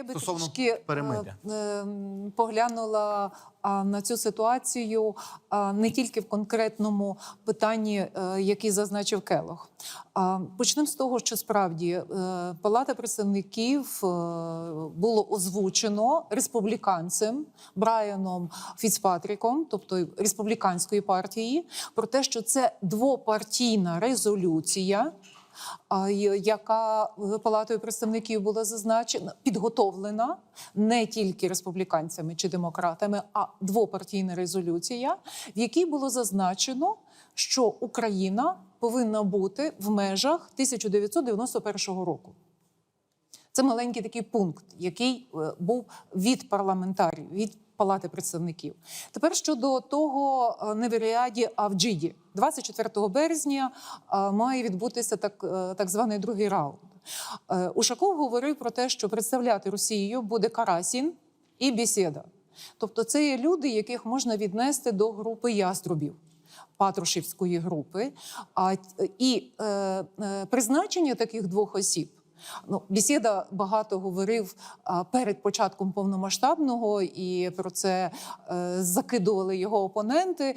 Я би Стосовно трішки перемир'я. е, е, поглянула на цю ситуацію не тільки в конкретному питанні, е, який зазначив Келох. Почнемо з того, що справді е, Палата представників е, було озвучено республіканцем Брайаном Фіцпатріком, тобто республіканської партії, про те, що це двопартійна резолюція яка палатою представників була зазначена, підготовлена не тільки республіканцями чи демократами, а двопартійна резолюція, в якій було зазначено, що Україна повинна бути в межах 1991 року. Це маленький такий пункт, який е, був від парламентарів, від Палати представників. Тепер щодо того е, не в Ріаді, а в Джиді. 24 березня е, має відбутися так, так званий другий раунд. Ушаков говорив про те, що представляти Росію буде Карасін і Бісєда. Тобто, це є люди, яких можна віднести до групи яструбів. Патрушівської групи, а і е, призначення таких двох осіб Ну, бесіда багато говорив а, перед початком повномасштабного, і про це е, закидували його опоненти.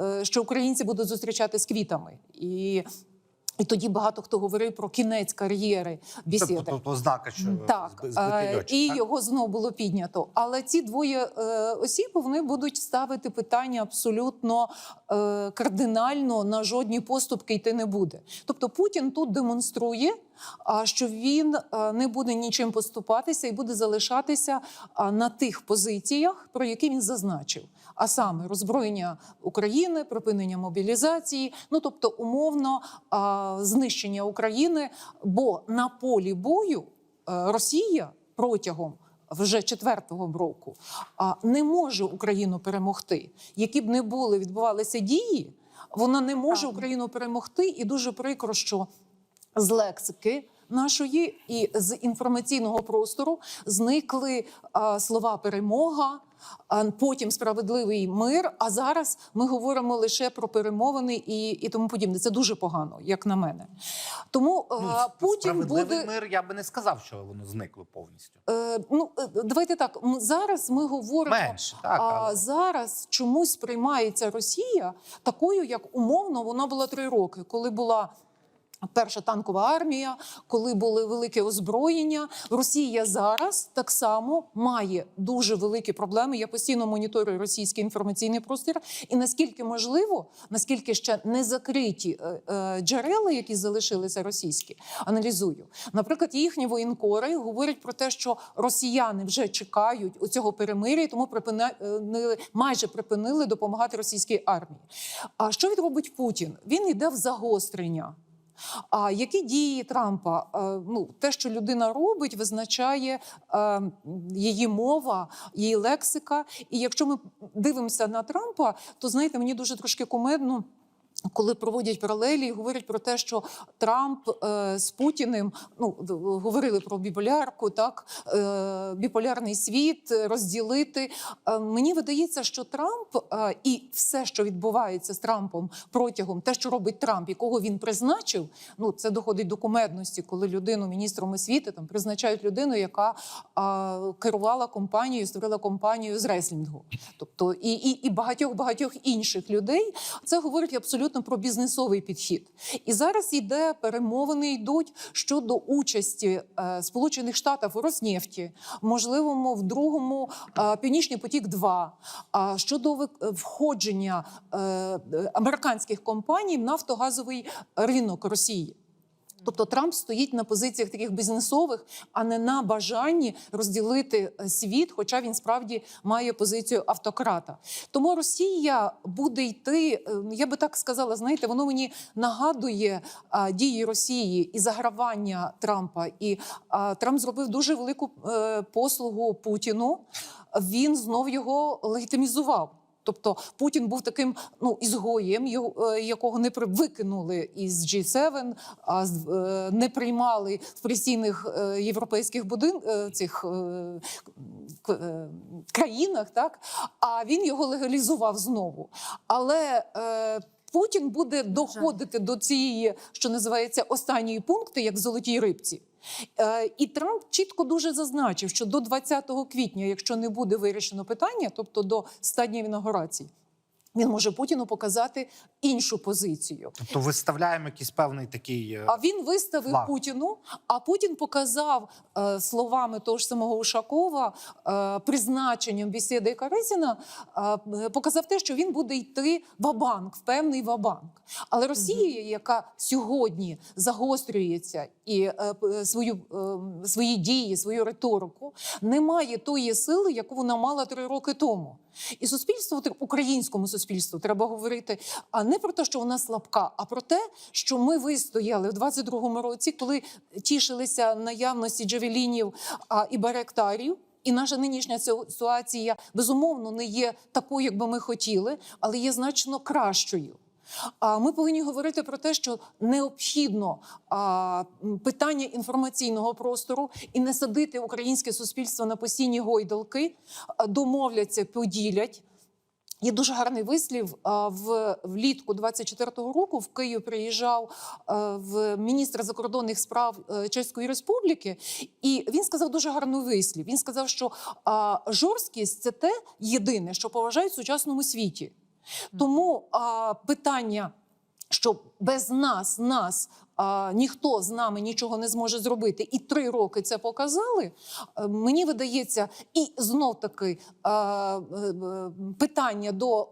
е, Що українці будуть зустрічати з квітами, і, і тоді багато хто говорив про кінець кар'єри бесіди. Тобто, ознака, що Так, зб- збитий е, і так? його знову було піднято. Але ці двоє е, осіб вони будуть ставити питання абсолютно е, кардинально на жодні поступки йти не буде. Тобто Путін тут демонструє, а, що він е, не буде нічим поступатися і буде залишатися на тих позиціях, про які він зазначив. А саме роззброєння України, припинення мобілізації, ну тобто умовно знищення України. Бо на полі бою е, Росія протягом вже четвертого року не може Україну перемогти. Які б не були відбувалися дії, вона не може Україну перемогти, і дуже прикро, що з лексики нашої і з інформаційного простору зникли а, слова перемога. а Потім справедливий мир. А зараз ми говоримо лише про перемовини і, і тому подібне. Це дуже погано, як на мене. Тому Ну, а, Путін справедливий буде мир, я би не сказав, що воно зникло повністю. Е, ну, е, давайте так. Зараз ми говоримо. Менше, так, а зараз чомусь сприймається Росія такою, як умовно вона була три роки, коли була. Перша танкова армія, коли були велике озброєння, Росія зараз так само має дуже великі проблеми. Я постійно моніторую російський інформаційний простір. І наскільки можливо, наскільки ще не закриті е, е, джерела, які залишилися російські, аналізую. Наприклад, їхні воєнкори говорять про те, що росіяни вже чекають у цього перемир'я, тому припинили, майже припинили допомагати російській армії. А що він робить Путін? Він йде в загострення. А які дії Трампа? Е, Ну, те, що людина робить, визначає е, її мова, її лексика. І якщо ми дивимося на Трампа, то знаєте, мені дуже трошки кумедно. Коли проводять паралелі і говорять про те, що Трамп е, з Путіним ну говорили про біполярку, так е, біполярний світ розділити. Е, мені видається, що Трамп е, і все, що відбувається з Трампом протягом те, що робить Трамп, якого він призначив, ну це доходить до кумедності, коли людину міністром освіти там призначають людину, яка е, керувала компанією, створила компанію з реслінгу, тобто і, і, і багатьох багатьох інших людей. Це говорить абсолютно про бізнесовий підхід. І зараз йде перемовини йдуть щодо участі е, Сполучених Штатів у Роснефті, можливому в другому е, Північний потік 2 а щодо входження е, американських компаній в нафтогазовий ринок Росії. Тобто Трамп стоїть на позиціях таких бізнесових, а не на бажанні розділити е, світ, хоча він справді має позицію автократа. Тому Росія буде йти. е, Я би так сказала, знаєте, воно мені нагадує а, дії Росії і загравання Трампа. І а, Трамп зробив дуже велику е, послугу Путіну. Він знов його легітимізував. Тобто Путін був таким ну ізгоєм, е, якого не викинули із G7, а е, не приймали в постійних е, європейських будин цих країнах, так а він його легалізував знову. Але Путін буде доходити до цієї, що називається останньої пункти, як золотій рибці. Е, І Трамп чітко дуже зазначив, що до 20 квітня, якщо не буде вирішено питання, тобто до 100 днів інаугурації, він може Путіну показати іншу позицію. Тобто виставляємо якийсь певний такий. е, А він виставив Флаг. Путіну, а Путін показав е, словами того ж самого Ушакова, е, призначенням бесіди Каризіна, е, показав те, що він буде йти в-банк, в певний ва-банк. Але Росія, яка сьогодні загострюється і е, свою, е, свої дії, свою риторику, не має тої сили, яку вона мала три роки тому. І суспільству тр- українському суспільству треба говорити а не про те, що вона слабка, а про те, що ми вистояли в 22-му році, коли тішилися наявності джавелінів а, і баректарів. І наша нинішня ситуація безумовно не є такою, як би ми хотіли, але є значно кращою. А ми повинні говорити про те, що необхідно а, питання інформаційного простору і не садити українське суспільство на постійні гойдалки, домовляться, поділять. Є дуже гарний вислів в влітку 24-го року. В Київ приїжджав в міністр закордонних справ е, Чеської Республіки, і він сказав дуже гарний вислів. Він сказав, що жорсткість це те єдине, що поважають в сучасному світі. Тому питання, що без нас, нас а, ніхто з нами нічого не зможе зробити, і три роки це показали. е, Мені видається, і знов таки а, е, е, питання до.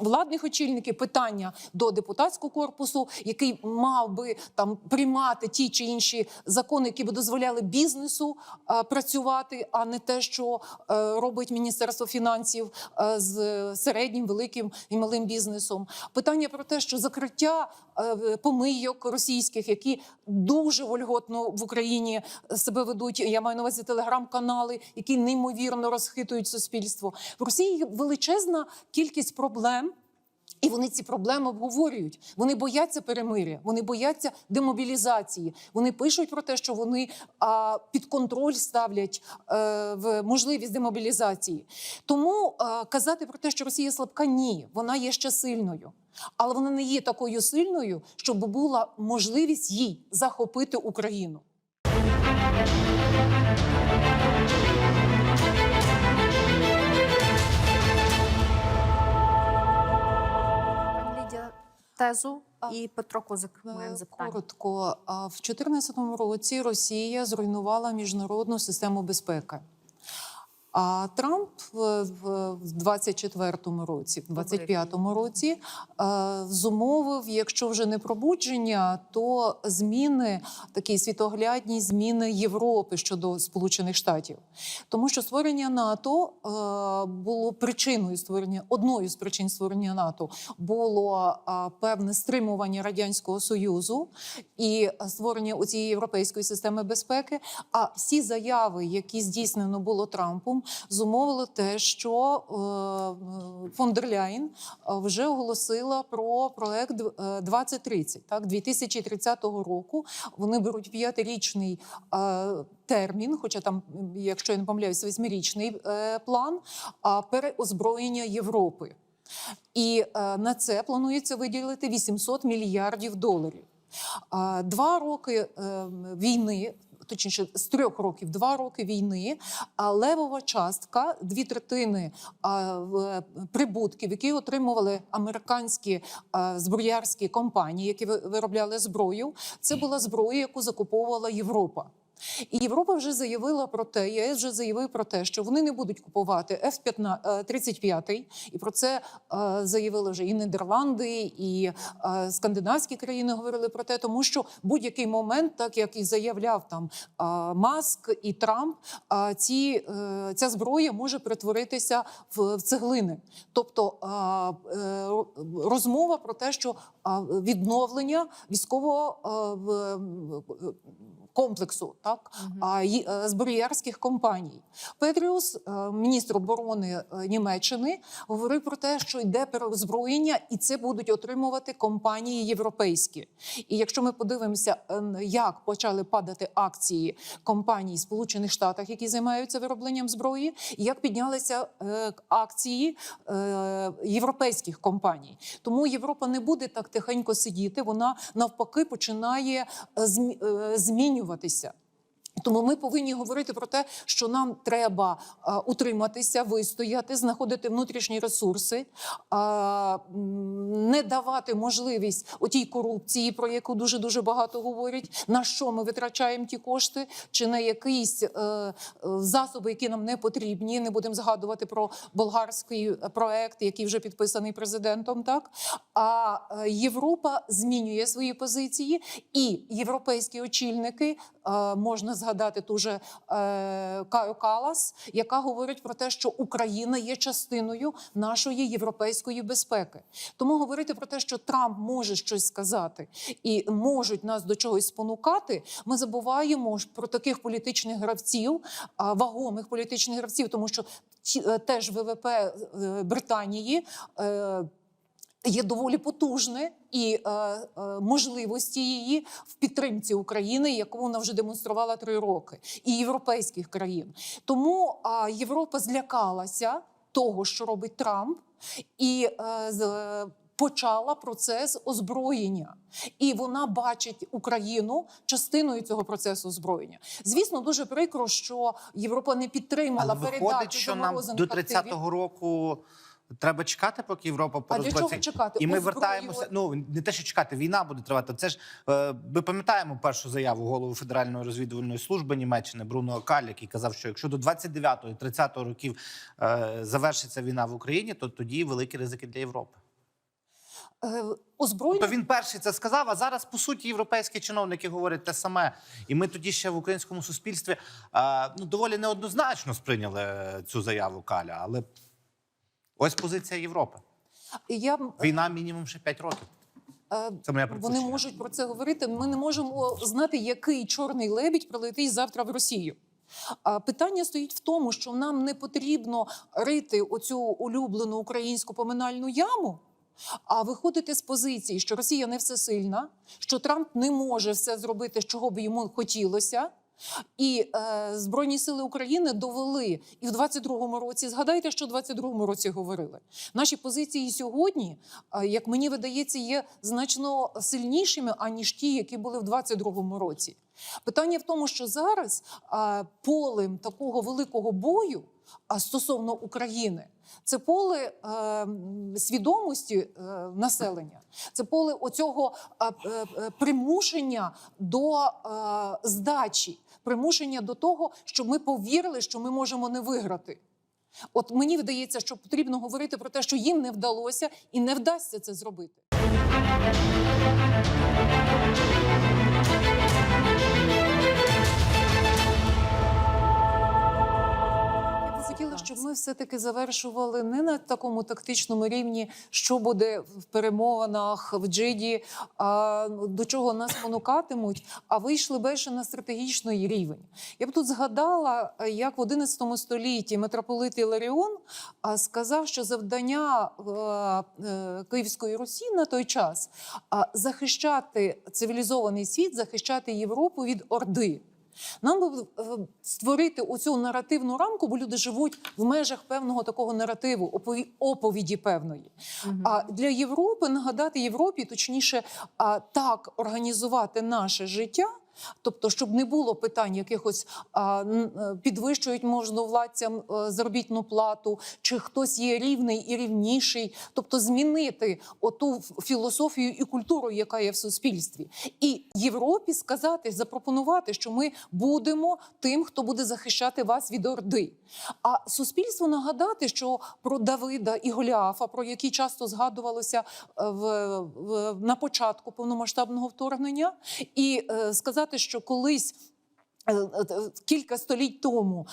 Владних очільників питання до депутатського корпусу, який мав би там приймати ті чи інші закони, які б дозволяли бізнесу е, працювати, а не те, що е, робить Міністерство фінансів е, з середнім, великим і малим бізнесом. Питання про те, що закриття е, помийок російських, які дуже вольготно в Україні себе ведуть. Я маю на увазі телеграм-канали, які неймовірно розхитують суспільство. В Росії величезна кількість проблем. І вони ці проблеми обговорюють. Вони бояться перемиря, вони бояться демобілізації. Вони пишуть про те, що вони а, під контроль ставлять е, в можливість демобілізації. Тому е, казати про те, що Росія слабка, ні, вона є ще сильною. Але вона не є такою сильною, щоб була можливість їй захопити Україну. Тезу і Петро Козик має Е, запитання. Коротко, в 2014 році Росія зруйнувала міжнародну систему безпеки. А Трамп в в 24-му році, в 25-му році е, зумовив, якщо вже не пробудження, то зміни такі світоглядні зміни Європи щодо Сполучених Штатів, тому що створення НАТО е, було причиною створення одною з причин створення НАТО було е, певне стримування радянського союзу і створення цієї європейської системи безпеки. А всі заяви, які здійснено було Трампом, зумовили те, що е, фон е, вже оголосила про проект е, 2030. Так, 2030 року вони беруть п'ятирічний е, термін, хоча там, якщо я не помиляюсь, восьмирічний е, план переозброєння Європи. І е, на це планується виділити 800 мільярдів доларів. Два роки е, війни. Точніше, з трьох років, два роки війни, а левова частка, дві третини в- прибутків, які отримували американські зброярські компанії, які виробляли зброю, це була зброя, яку закуповувала Європа. І Європа вже заявила про те, ЄС вже заявив про те, що вони не будуть купувати F-35, і про це е, заявили вже і Нідерланди, і е, скандинавські країни говорили про те, тому що будь-який момент, так як і заявляв там е, Маск і Трамп, е, ці, е, ця зброя може перетворитися в, цеглини. Тобто е, е, розмова про те, що е, відновлення військового е, комплексу так е, зброярських компаній. Петріус, е, міністр оборони е, Німеччини, говорив про те, що йде переозброєння, і це будуть отримувати компанії європейські. І якщо ми подивимося, як почали падати акції компаній Сполучених Штатів, які займаються виробленням зброї, і як піднялися акції європейських компаній. Тому Європа не буде так тихенько сидіти, вона навпаки починає змі- е, змінюватися. Тому ми повинні говорити про те, що нам треба е, утриматися, вистояти, знаходити внутрішні ресурси, е, не давати можливість отій корупції, про яку дуже дуже багато говорять. На що ми витрачаємо ті кошти, чи на якісь е, е, засоби, які нам не потрібні. Не будемо згадувати про болгарський проект, який вже підписаний президентом. Так а е, Європа змінює свої позиції, і європейські очільники е, можна згадати ту же е, Каю Калас, яка говорить про те, що Україна є частиною нашої європейської безпеки. Тому говорити про те, що Трамп може щось сказати і можуть нас до чогось спонукати. Ми забуваємо про таких політичних гравців, вагомих політичних гравців, тому що е, теж ВВП е, Британії. Е, Є доволі потужне і е, е, можливості її в підтримці України, яку вона вже демонструвала три роки, і європейських країн. Тому а, Європа злякалася того, що робить Трамп, і е, з- почала процес озброєння. І вона бачить Україну частиною цього процесу озброєння. Звісно, дуже прикро, що Європа не підтримала Але виходить, що нам до активів. 30-го року треба чекати, поки Європа А для чого чекати? І ми вертаємося. Ну не те, що чекати, війна буде тривати. Це ж е, ми пам'ятаємо першу заяву голови Федеральної розвідувальної служби Німеччини Бруно Каль, який казав, що якщо до 29-го і 30-го років е, завершиться війна в Україні, то тоді великі ризики для Європи. Е, озброєння То він перший це сказав. А зараз по суті європейські чиновники говорять те саме. І ми тоді ще в українському суспільстві ну доволі неоднозначно сприйняли цю заяву Каля. Але ось позиція Європи. я Війна мінімум ще 5 років. е, Це моя вони можуть про це говорити. Ми не можемо знати, який чорний лебідь прилетить завтра в Росію. Питання стоїть в тому, що нам не потрібно рити оцю улюблену українську поминальну яму. А виходити з позиції, що Росія не всесильна, що Трамп не може все зробити, чого б йому хотілося. І е, Збройні сили України довели і в 22-му році. Згадайте, що в 22-му році говорили. Наші позиції сьогодні, е, як мені видається, є значно сильнішими аніж ті, які були в 22-му році. Питання в тому, що зараз е, полем такого великого бою а стосовно України. Це поле е, свідомості е, населення, це поле оцього е, е, е, примушення до е, здачі, примушення до того, щоб ми повірили, що ми можемо не виграти. От мені видається, що потрібно говорити про те, що їм не вдалося і не вдасться це зробити. Все-таки завершували не на такому тактичному рівні, що буде в перемовинах в Джиді, а до чого нас спонукатимуть, а вийшли більше на стратегічний рівень. Я б тут згадала, як в 11 столітті митрополит Іларіон сказав, що завдання е, е, Київської Русі на той час захищати цивілізований світ, захищати Європу від Орди. Нам би е, створити оцю наративну рамку, бо люди живуть в межах певного такого наративу, опові- оповіді певної. А для Європи нагадати Європі, точніше, так організувати наше життя. Тобто, щоб не було питань якихось а, е, підвищують можновладцям е, заробітну плату, чи хтось є рівний і рівніший, тобто змінити оту філософію і культуру, яка є в суспільстві, і Європі сказати, запропонувати, що ми будемо тим, хто буде захищати вас від орди. А суспільству нагадати, що про Давида і Голіафа, про які часто згадувалося е, в, в на початку повномасштабного вторгнення, і е, сказати, що колись. е, е, Кілька століть тому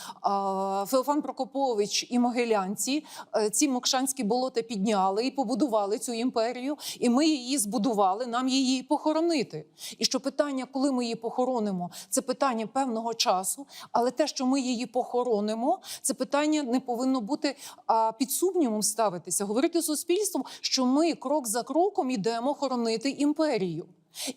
Феофан Прокопович і Могилянці е, ці мокшанські болота підняли і побудували цю імперію, і ми її збудували. Нам її похоронити. І що питання, коли ми її похоронимо, це питання певного часу. Але те, що ми її похоронимо, це питання не повинно бути під сумнівом ставитися. Говорити суспільству, що ми крок за кроком йдемо хоронити імперію.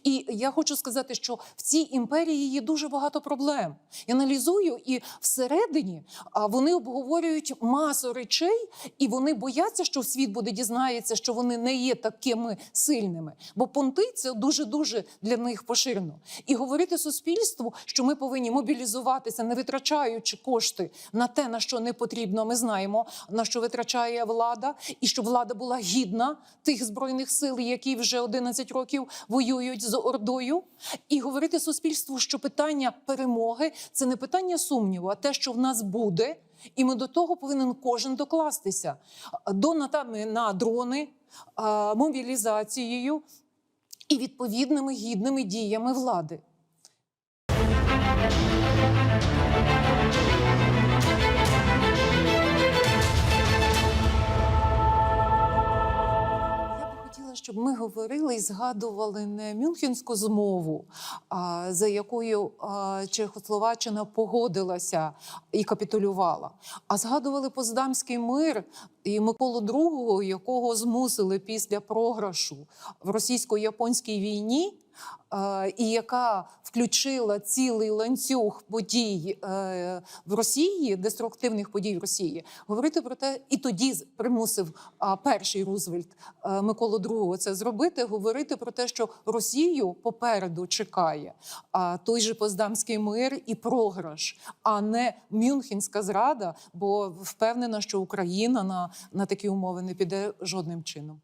І я хочу сказати, що в цій імперії є дуже багато проблем. Я аналізую, і всередині вони обговорюють масу речей, і вони бояться, що світ буде дізнається, що вони не є такими сильними. Бо понти це дуже дуже для них поширено. І говорити суспільству, що ми повинні мобілізуватися, не витрачаючи кошти на те, на що не потрібно. Ми знаємо на що витрачає влада, і щоб влада була гідна тих збройних сил, які вже 11 років воюють з ордою, і говорити суспільству, що питання перемоги це не питання сумніву, а те, що в нас буде. І ми до того повинен кожен докластися донатами на дрони, мобілізацією і відповідними гідними діями влади. Щоб ми говорили і згадували не Мюнхенську змову, за якою Чехословаччина погодилася і капітулювала, а згадували Поздамський мир і Миколу II, якого змусили після програшу в російсько-японській війні. Е, І яка включила цілий ланцюг подій е, в Росії, деструктивних подій в Росії, говорити про те, і тоді примусив перший Рузвельт е, Миколу II це зробити. Говорити про те, що Росію попереду чекає той же Поздамський мир і програш, а не Мюнхенська зрада, бо впевнена, що Україна на, на такі умови не піде жодним чином.